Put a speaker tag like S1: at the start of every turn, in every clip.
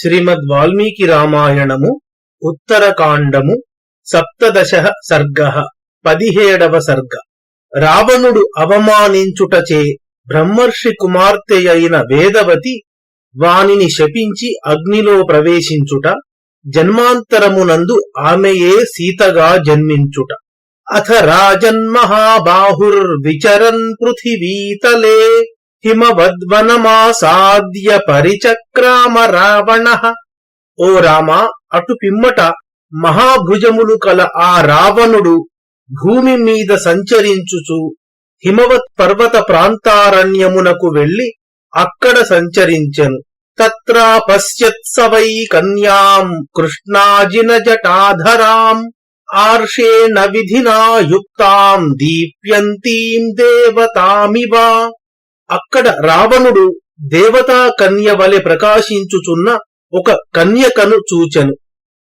S1: శ్రీమద్ వాల్మీకి రామాయణము ఉత్తరకాండము సప్తదశ సర్గ పదిహేడవ సర్గ. రావణుడు అవమానించుటచే బ్రహ్మర్షి కుమార్తె అయిన వేదవతి వానిని శపించి అగ్నిలో ప్రవేశించుట జన్మాంతరమునందు ఆమెయే సీతగా జన్మించుట. అథ రాజన్మహాబాహుర్విచరన్ పృథివీతలే హిమవద్వనమాసాద్య పరిచక్రామ రావణ ఓ రామ అటు పిమ్మట మహాభుజములు కల ఆ రావణుడు భూమి మీద సంచరించుచు హిమవత్ పర్వత ప్రాంతారణ్యమునకు వెళ్ళి అక్కడ సంచరించెను తత్రా పశ్యత్స కన్యాం కృష్ణాజిన జటాధరాం ఆర్షేణ విధినా యుక్తాం దీప్యంతీం దేవతామివ అక్కడ రావణుడు దేవతా కన్య వలె ప్రకాశించుచున్న ఒక కన్యకను చూచెను.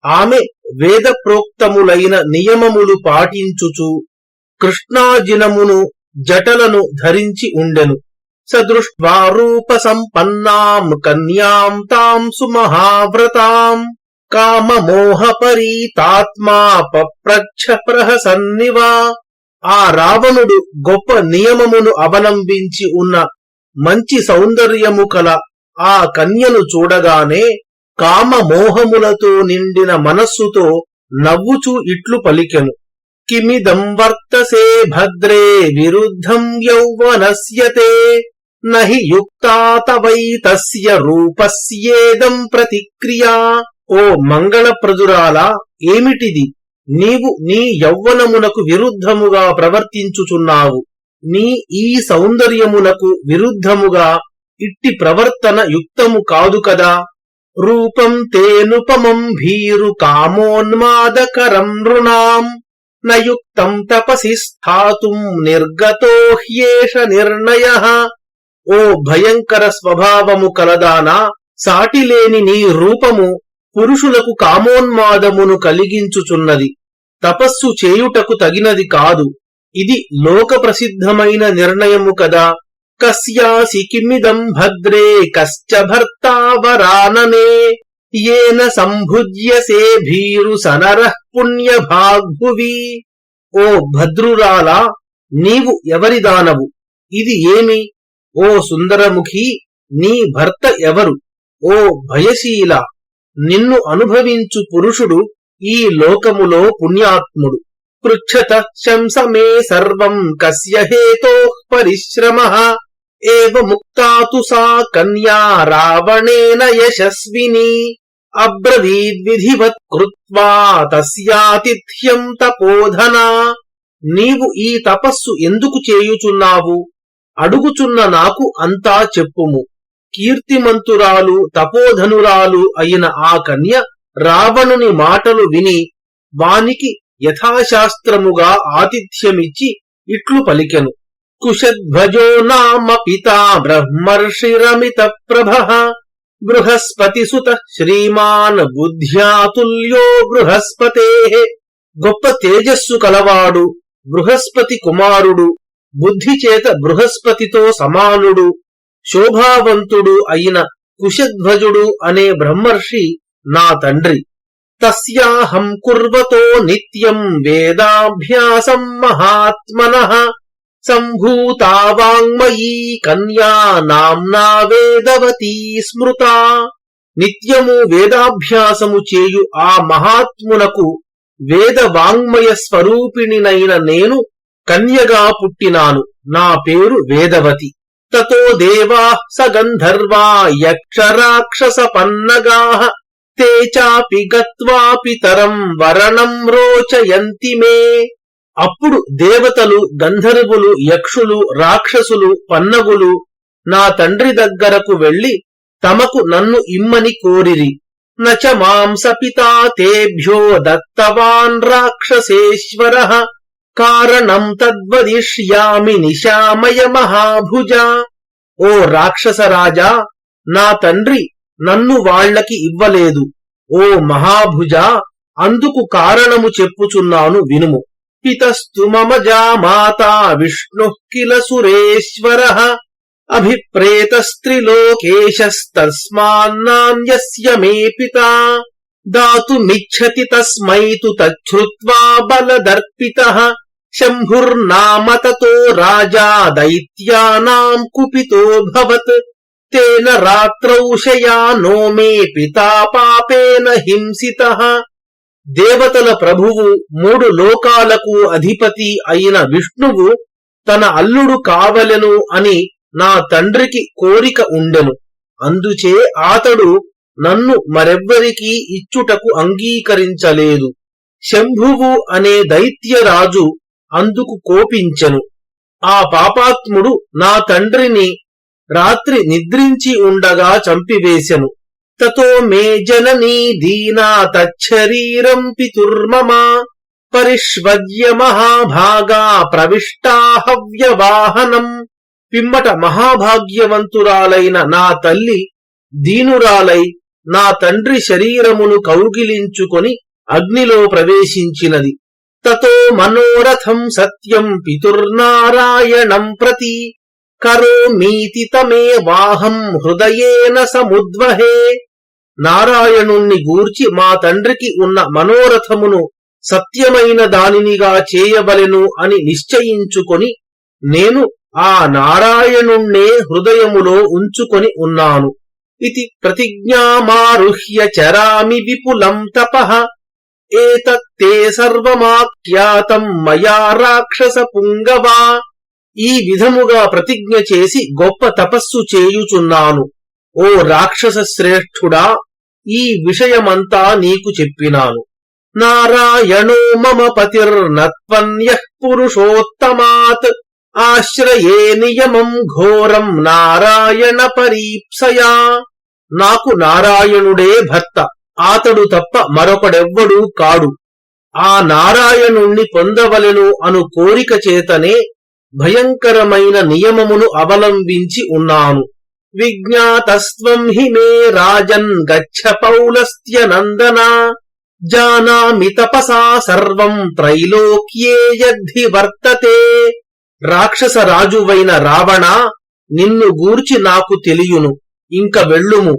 S1: ఆమె వేద ప్రోక్తములైన నియమములు పాటించుచు కృష్ణాజినమును జటలను ధరించి ఉండెను. సదృష్ట్వా రూప సంపన్నాం కన్యాం తాం సుమహావ్రతాం కామమోహపరీతాత్మా పప్రచ్ఛ ప్రహసన్నివా ఆ రావణుడు గొప్ప నియమమును అవలంబించి ఉన్న మంచి సౌందర్యము కల ఆ కన్యను చూడగానే కామ మోహములతో నిండిన మనస్సుతో నవ్వుచూ ఇట్లు పలికెను. కిమిదం వర్తసే భద్రే విరుద్ధం యౌవనస్యతే నహి యుక్తా తస్య రూపస్యేదం ప్రతిక్రియా. ఓ మంగళప్రదురాలా ఏమిటిది? నీవు నీ యౌవనమునకు విరుద్ధముగా ప్రవర్తించుచున్నావు. నీ ఈ సౌందర్యమునకు విరుద్ధముగా ఇట్టి ప్రవర్తన యుక్తము కాదు కదా. రూపం తేనుపమం భీరు కామోన్మాదకరం నృణాం. నయుక్తం తపసి స్థాతుం నిర్గతో హ్యేష నిర్ణయ. ఓ భయంకర స్వభావము కలదానా సాటిలేని నీ రూపము పురుషులకు కామోన్మాదమును కలిగించుచున్నది. తపస్సు చేయుటకు తగినది కాదు. ఇది లోక ప్రసిద్ధమైన నిర్ణయము కదా. కస్యాసి కిమిదం భద్రే కశ్చ భర్తావరాననే ఏన సంభుజ్యసే భీరు సనరః పుణ్యభాగ్భువి. ఓ భద్రురాలా నీవు ఎవరిదానవు ఇది ఏమి? ఓ సుందరముఖి నీ భర్త ఎవరు? ఓ భయశీల నిన్ను అనుభవించు పురుషుడు ఈ లోకములో పుణ్యాత్ముడు. పృచ్ఛత శంసమే సర్వం కస్య హేతో పరిశ్రమ. ఏవ ముక్తాతు సా కన్యా రావణేన యశస్విని. అబ్రవీద్విధివత్ కృత్వా తస్యాతిథ్యం తపోధనా. నీవు ఈ తపస్సు ఎందుకు చేయుచున్నావు? అడుగుచున్న నాకు అంతా చెప్పుము. కీర్తిమంతురాలు తపోధనురాలు అయిన ఆ కన్య రావణుని మాటలు విని వానికి యథాశాస్త్రముగా ఆతిథ్యమిచ్చి ఇట్లు పలికెను. కుశధ్వజో నామ పితా బ్రహ్మర్షిరమిత ప్రభ బృహస్పతి సుత శ్రీమాన్ బుద్ధ్యాతుల్యో బృహస్పతే. గొప్ప తేజస్సు కలవాడు బృహస్పతి కుమారుడు బుద్ధి చేత బృహస్పతితో సమానుడు శోభావంతుడు అయిన కుశధ్వజుడు అనే బ్రహ్మర్షి నా తండ్రి. తస్యాహం కుర్వతో నిత్యం వేదాభ్యాసం మహాత్మన. సంభూతా వాంగ్మయీ కన్యా నామ్నా వేదవతీ స్మృత. నిత్యము వేదాభ్యాసము చేయు ఆ మహాత్మునకు వేద వాంగ్మయ స్వరూపిణినైన నేను కన్యగా పుట్టినాను. నా పేరు వేదవతి. తతో దేవా స గంధర్వా యక్షరాక్షస పన్నగా తే చాపి గత్వా వరణం రోచయంతి మే అప్పుడు దేవతలు గంధర్వులు యక్షులు రాక్షసులు పన్నగులు నా తండ్రి దగ్గరకు వెళ్ళి తమకు నన్ను ఇమ్మని కోరిరి. నచ మాంస పితా తేభ్యో దత్తవాన్ రాక్షసేశ్వర కారణం తద్వదిష్యామి నిశామయ మహాభుజ. ఓ రాక్షస రాజా నా తండ్రి నన్ను వాళ్ళకి ఇవ్వలేదు. ఓ మహాభుజ అందుకు కారణము చెప్పుచున్నాను వినుము. పితస్తు మమ జామాత విష్ణు కిల సురేశ్వర. అభిప్రేతస్త్రిలోకేశస్తస్మాన్నాన్యస్య మే పితా. దాతుమిచ్చతి తస్మై తు తచ్ఛ్రుత్వా బలదర్పితః. శంభుర్నామ తతో రాజా దైత్యానాం కుపితోऽభవత్ తేన రాత్రౌ శయానో మే పితా పాపేన హింసితః దేవతల ప్రభువు మూడు లోకాలకు అధిపతి అయిన విష్ణువు తన అల్లుడు కావలెను అని నా తండ్రికి కోరిక ఉండెను। అందుచే ఆతడు నన్ను మరెవ్వరికీ ఇచ్చుటకు అంగీకరించలేదు। శంభువు అనే దైత్యరాజు అందుకు కోపించెను. ఆ పాపాత్ముడు నా తండ్రిని రాత్రి నిద్రించి ఉండగా చంపివేశెను తతో మే జననీ దీనా తచ్చరీరం పితుర్మమా పరిష్వజ్య మహాభాగా ప్రవిష్టాహవ్యవాహనం పిమ్మట మహాభాగ్యవంతురాలైన నా తల్లి దీనురాలై నా తండ్రి శరీరమును కౌగిలించుకొని అగ్నిలో ప్రవేశించినది. తతో మనోరథం సత్యం పితుర్నారాయణం ప్రతి. కరోమీతి తమే వాహం హృదయేన సముద్వహే. నారాయణుణ్ణి గూర్చి మా తండ్రికి ఉన్న మనోరథమును సత్యమైన దానినిగా చేయవలెను అని నిశ్చయించుకొని నేను ఆ నారాయణుణ్ణే హృదయములో ఉంచుకొని ఉన్నాను. ఇది ప్రతిజ్ఞామారుహ్య చరామి విపులం తపః. ఏతత్తే సర్వమాఖ్యాతం మయా రాక్షస పుంగవా ఈ విధముగా ప్రతిజ్ఞ చేసి గొప్ప తపస్సు చేయుచున్నాను. ఓ రాక్షస శ్రేష్ఠుడా ఈ విషయమంతా నీకు చెప్పినాను. నారాయణో మమ పతిర్నత్వన్య పురుషోత్తమాత్ ఆశ్రయే నియమం ఘోరం నారాయణ పరీప్సయా. నాకు నారాయణుడే భర్త. ఆతడు తప్ప మరొకడెవ్వడూ కాడు. ఆ నారాయణుణ్ణి పొందవలెను అను కోరిక చేతనే భయంకరమైన నియమమును అవలంబించి ఉన్నాను. విజ్ఞాతస్వం హి మే రాజన్ గచ్చ పౌలస్త్య నందన జానామి తపసా సర్వం త్రైలోక్యే యద్ధి వర్తతే. రాక్షస రాజువైన రావణ నిన్ను గూర్చి నాకు తెలియును. ఇంక వెళ్ళుము.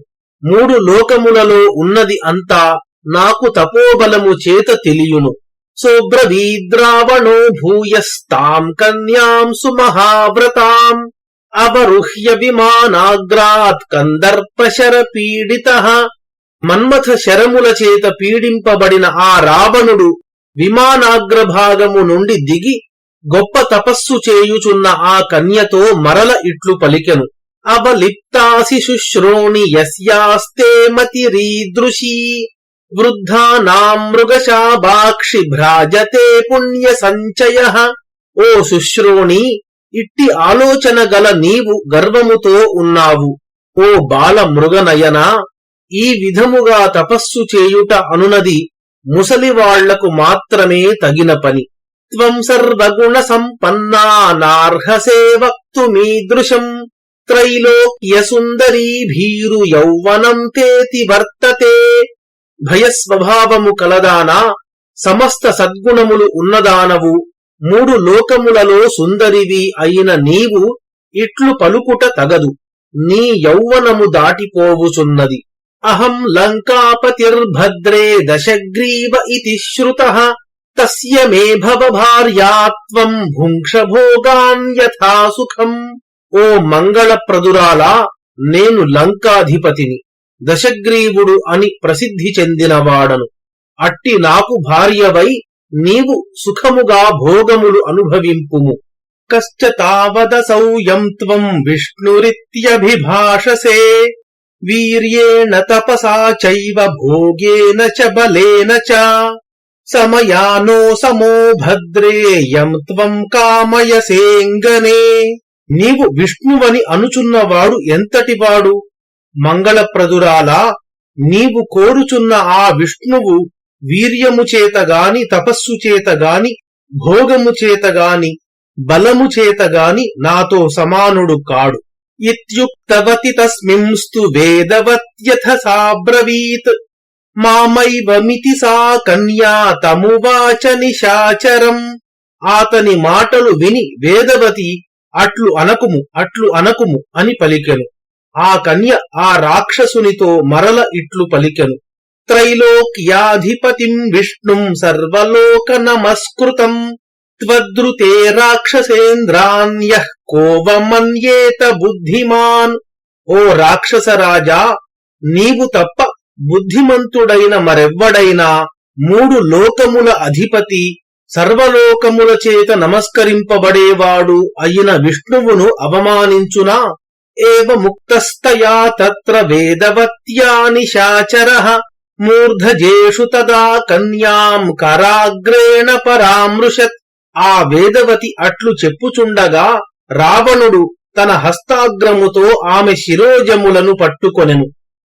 S1: మూడు లోకములలో ఉన్నది అంతా నాకు తపోబలము చేత తెలియును. సోబ్రవీద్రావణో భూయస్తాం కన్యాం సుమహావ్రతాం అవరుహ్య విమానాగ్రాత్ కందర్పశర పీడిత మన్మథ శరముల చేత పీడింపబడిన ఆ రావణుడు విమానాగ్రభాగము నుండి దిగి గొప్ప తపస్సు చేయుచున్న ఆ కన్యతో మరల ఇట్లు పలికెను. అవలిప్తాసి శుశ్రోణి యస్యాస్తే మతిరీదృశీ. వృద్ధానాం మృగశాభాక్షి భ్రాజతే పుణ్య సంచయ. ఓ శుశ్రోణి ఇట్టి ఆలోచన గల నీవు గర్వముతో ఉన్నావు. ఓ బాల మృగనయన ఈ విధముగా తపస్సు చేయుట అనునది ముసలివాళ్ళకు మాత్రమే తగిన పని. త్వం సర్వగుణ సంపన్నా నార్హసే వక్తుమీదృశం. త్రైలోక్య సుందరీ భీరు యౌవనం తేతి వర్తతే. భయస్వభావము కలదానా సమస్త సద్గుణములు ఉన్నదానవు. మూడు లోకములలో సుందరివి అయిన నీవు ఇట్లు పలుకుట తగదు. నీ యౌవనము దాటిపోవుచున్నది. అహం లంకాపతిర్భద్రే దశగ్రీవ ఇతి శ్రుత తస్య మే భవ భార్యాత్వం భుంక్ష యథా సుఖం. ఓ మంగళప్రదురాలా నేను లంకాధిపతిని దశగ్రీవుడు అని ప్రసిద్ధి చెందినవాడను. అట్టి నాకు భార్యవై నీవు సుఖముగా భోగములు అనుభవింపుము. కశ్చ తావదసౌయం త్వం విష్ణురిత్యభిభాషసే వీర్యేణ తపసా చైవ భోగేన చ బలేన చ. సమయానో సమో భద్రేయం త్వం కామయసేంగనే. నీవు విష్ణువని అనుచున్నవాడు ఎంతటివాడు? మంగళప్రదురాలా నీవు కోరుచున్న ఆ విష్ణువు వీర్యము చేతగాని తపస్సు చేతగాని భోగము చేతగాని బలము చేతగాని నాతో సమానుడు కాడు. ఇత్యుక్తవతి తస్మింస్తు వేదవత్యథ సాబ్రవీత్ మామైవమితి సా కన్యా తమువాచ నిశాచరం. ఆతని మాటలు విని వేదవతి అట్లు అనకుము అట్లు అనకుము అని పలికెను. ఆ కన్య ఆ రాక్షసునితో మరల ఇట్లు పలికెను. త్రైలోక్యాధిపతిం విష్ణుం సర్వలోక నమస్కృతం త్వద్రుతే రాక్షసేంద్రాన్య కోవమన్యేత బుద్ధిమాన్. ఓ రాక్షసరాజా నీవు తప్ప బుద్ధిమంతుడైన మరెవ్వడైనా మూడు లోకముల అధిపతి సర్వలోకముల చేత నమస్కరింపబడేవాడు అయిన విష్ణువును అవమానించునా? ఏవ ముక్తస్తయా తత్ర వేదవత్యా నిశాచరః మూర్ధజేషు తదా కన్యాం కరాగ్రేణ పరామృశత్. ఆ వేదవతి అట్లు చెప్పుచుండగా రావణుడు తన హస్తాగ్రముతో ఆమె శిరోజములను పట్టుకొనెను.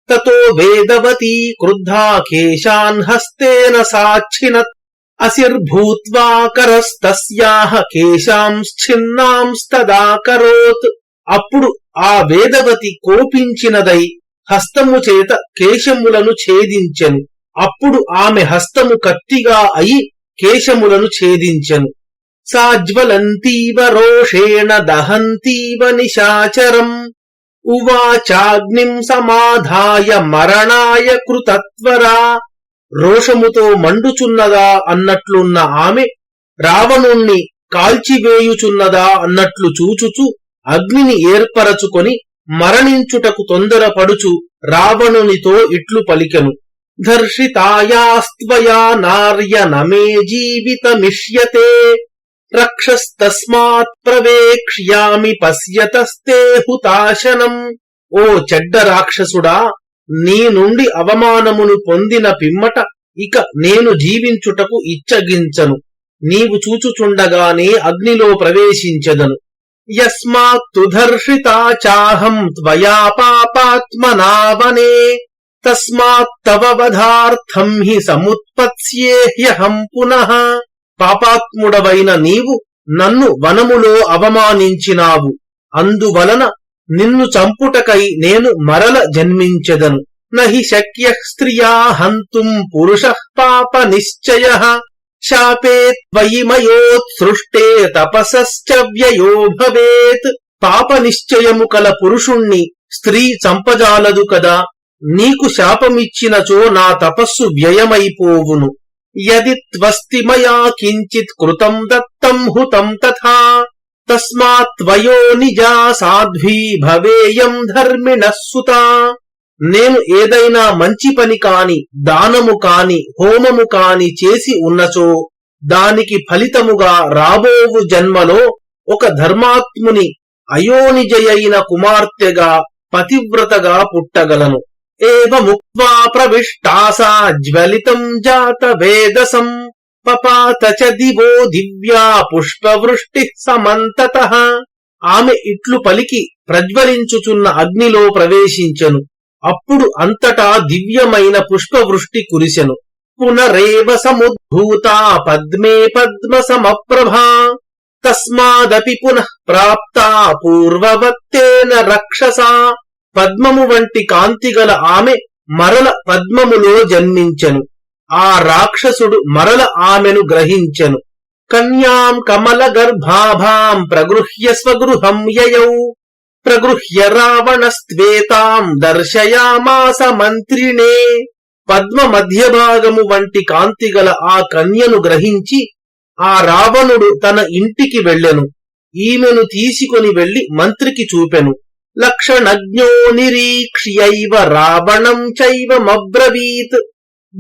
S1: తతో వేదవతి క్రుద్ధా కేశాన్ హస్తేన సాక్షినత్. అసిర్భూత్వాకరస్తస్యాహ కేశాంశ్చిన్నాంస్తదాకరోత్. అప్పుడు ఆ వేదవతి కోపించినదై హస్తము చేత కేశములను ఛేదించెను. అప్పుడు ఆమె హస్తము కత్తిగా అయి కేశములను ఛేదించెను. సాజ్వలంతీవ రోషేణ దహంతీవ నిశాచరం. ఉవాచాగ్నిం సమాధాయ మరణాయ కృతత్వరా. రోషముతో మండుచున్నదా అన్నట్లున్న ఆమె రావణుణ్ణి కాల్చివేయుచున్నదా అన్నట్లు చూచుచు అగ్నిని ఏర్పరచుకొని మరణించుటకు తొందరపడుచు రావణునితో ఇట్లు పలికెను. ధర్షితాయాస్త్వయా నార్య నమే జీవితమిష్యతే రక్షస్తస్మాత్ ప్రవేక్ష్యామి పశ్యతస్తే హుతాశనం. ఓ చెడ్డ రాక్షసుడా నీ నుండి అవమానమును పొందిన పిమ్మట ఇక నేను జీవించుటకు ఇచ్చగించను. నీవు చూచుచుండగానే అగ్నిలో ప్రవేశించెదను. యస్మాత్తు ధర్షితా చాహం త్వయా పాపాత్మనావనే. తస్మాత్తవధార్థం హి సముత్పత్స్యేహ్యహం పునః. పాపాత్ముడవైన నీవు నన్ను వనములో అవమానించినావు. అందువలన నిన్ను చంపుటకై నేను మరల జన్మించెదను. నహి శక్య స్త్రియా హంతుం పురుష పాప నిశ్చయ. శాపే త్వయి మయోత్సృష్టే తపసశ్చ వ్యయో భవేత్. పాప నిశ్చయము కల పురుషుణ్ణి స్త్రీ చంపజాలదు కదా. నీకు శాపమిచ్చినచో నా తపస్సు వ్యయమైపోవును. యది త్వస్తి మయా కించిత్ కృతం దత్తం హుతం తథా. తస్మాత్వయో నిజా సాధ్వీ భవేయం ధర్మిణ సుత నేను ఏదైనా మంచి పని కాని దానము కాని హోమము కాని చేసి ఉన్నచో దానికి ఫలితముగా రాబోవు జన్మలో ఒక ధర్మాత్ముని అయోనిజయైన కుమార్తెగా పతివ్రతగా పుట్టగలను। ఏవ ముక్వా ప్రవిష్టాసా జ్వలితం జాత వేదసం। పపాత చ దివో దివ్యా పుష్పవృష్టి సమంతత. ఆమె ఇట్లు పలికి ప్రజ్వలించుచున్న అగ్నిలో ప్రవేశించెను. అప్పుడు అంతటా దివ్యమైన పుష్పవృష్టి కురిసెను. పునరేవ సముద్భూతా పద్మే పద్మ సమప్రభా. తస్మాదపి పునః ప్రాప్తా పూర్వవత్తేన రక్షసా. పద్మము వంటి కాంతిగల ఆమె మరల పద్మములో జన్మించెను. ఆ రాక్షసుడు మరల ఆమెను గ్రహించెను. కన్యాం కమల గర్భాభాం ప్రగృహ్య స్వగృహం యయౌ. ప్రగృహ్య రావణస్త్వేతాం దర్శయామాస మంత్రినే పద్మ మధ్యభాగము వంటి కాంతిగల ఆ కన్యను గ్రహించి ఆ రావణుడు తన ఇంటికి వెళ్ళెను. ఈమెను తీసుకొని వెళ్ళి మంత్రికి చూపెను. లక్షణజ్ఞో నిరీక్ష్యైవ రావణం చైవమబ్రవీత్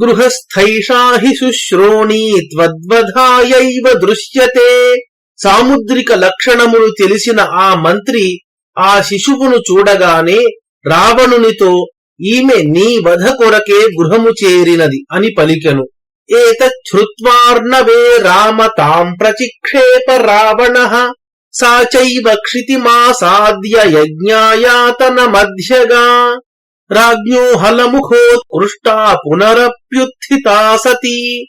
S1: గృహస్థైషా హి శుశ్రోణీ త్వద్వధాయైవ దృశ్యతే. సాముద్రిక లక్షణములు తెలిసిన ఆ మంత్రి ఆ శిశువును చూడగానే రావణునితో ఈమె నీ వధ కొరకే గృహము చేరినది అని పలికెను. ఏతృత్వార్ణవే రామ తాం ప్రచిక్షేప రావణ. సాచైవ క్షితిమాసాద్య యజ్ఞాయాతన మధ్యగా. రాజ్ఞో హలముఖోత్కృష్టా పునరప్యుత్థితా సతీ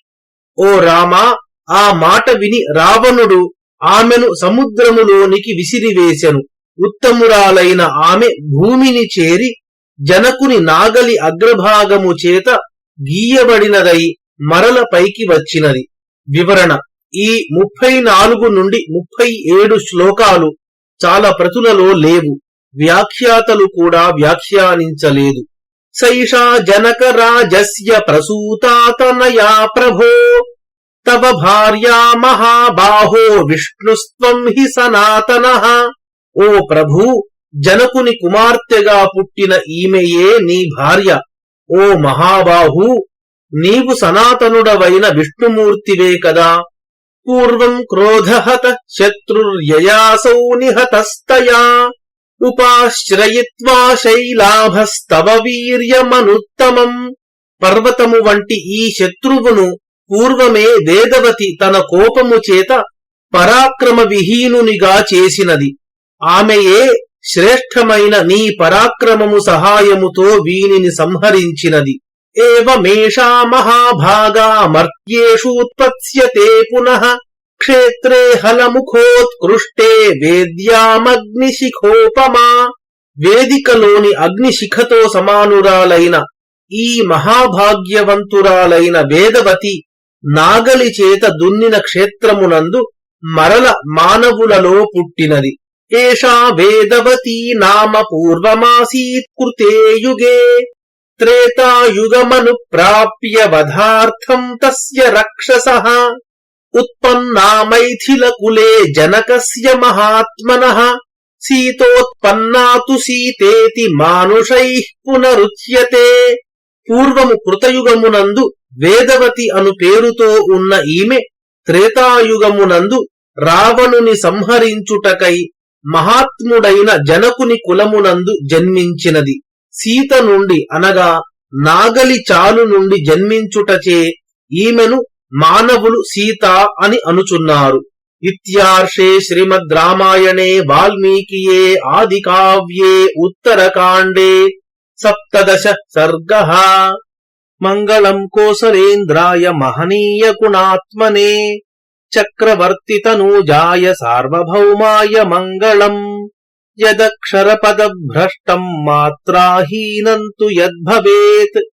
S1: ఓ రామా ఆ మాట విని రావణుడు ఆమెను సముద్రములోనికి విసిరివేశను. ఉత్తమురాలైన ఆమె భూమిని చేరి జనకుని నాగలి అగ్రభాగము చేత గీయబడినదై మరల పైకి వచ్చినది. వివరణ ఈ ముప్పై నాలుగు నుండి ముప్పై ఏడు శ్లోకాలు చాలా ప్రతులలో లేవు. వ్యాఖ్యాతలు కూడా వ్యాఖ్యానించలేదు. సైషా జనక రాజస్య ప్రసూతాతనయా ప్రభో తవ భార్యా మహాబాహో విష్ణుస్త్వం హి సనాతన. ఓ ప్రభు జనకుని కుమార్తెగా పుట్టిన ఈమెయే నీ భార్య. ఓ మహాబాహు నీవు సనాతనుడవైన విష్ణుమూర్తివే కదా. పూర్వం క్రోధహత శత్రుర్యయాసౌ నిహతస్తయా. ఉపాశ్రయిత్వా శైలాభస్తవ వీర్యమనుత్తమం. పర్వతము వంటి ఈ శత్రువును పూర్వమే వేదవతి తన కోపము చేత పరాక్రమ విహీనునిగా చేసినది. ఆమెయే శ్రేష్టమైన నీ పరాక్రమము సహాయముతో వీనిని సంహరించినది. ఏవమేషా మహాభాగా మర్త్యేషూత్పత్స్యతే పునః క్షేత్రే హలముఖోత్కృష్టే వేద్యామగ్నిశిఖోపమా వేదికలోని అగ్నిశిఖతో సమానురాలైన ఈ మహాభాగ్యవంతురాలైన వేదవతి నాగలి చేత దున్నిన క్షేత్రమునందు మరల మానవులలో పుట్టినది ఏషా వేదవతీ నామ పూర్వమాసీత్ కృతే యుగే త్రేతాయుగమను ప్రాప్య వధార్థం తస్య రక్షస ఉత్పన్నా మైథిలకులే జనకస్య మహాత్మన సీతోత్పన్నాతు సీతేతి మానుషై పునరుచ్యతే పూర్వము కృతయుగమునందు వేదవతి అను పేరుతో ఉన్న ఈమె త్రేతాయుగమునందు రావణుని సంహరించుటకై మహాత్ముడైన జనకుని కులమునందు జన్మించినది సీత నుండి అనగా నాగలి చాలు నుండి జన్మించుటచే ఈమెను మానవులు సీత అని అనుచున్నారు. ఇత్యార్షే శ్రీమద్ రామాయణే వాల్మీకియే ఆది కావ్యే ఉత్తరకాండే సప్తదశ సర్గ. మంగళం కోసలేంద్రాయ మహనీయ గుణాత్మనే చక్రవర్తి తనూజాయ సార్వభౌమాయ మంగళం యదక్షరపదభ్రష్టం మాత్రాహీనం తు యద్భవేత్.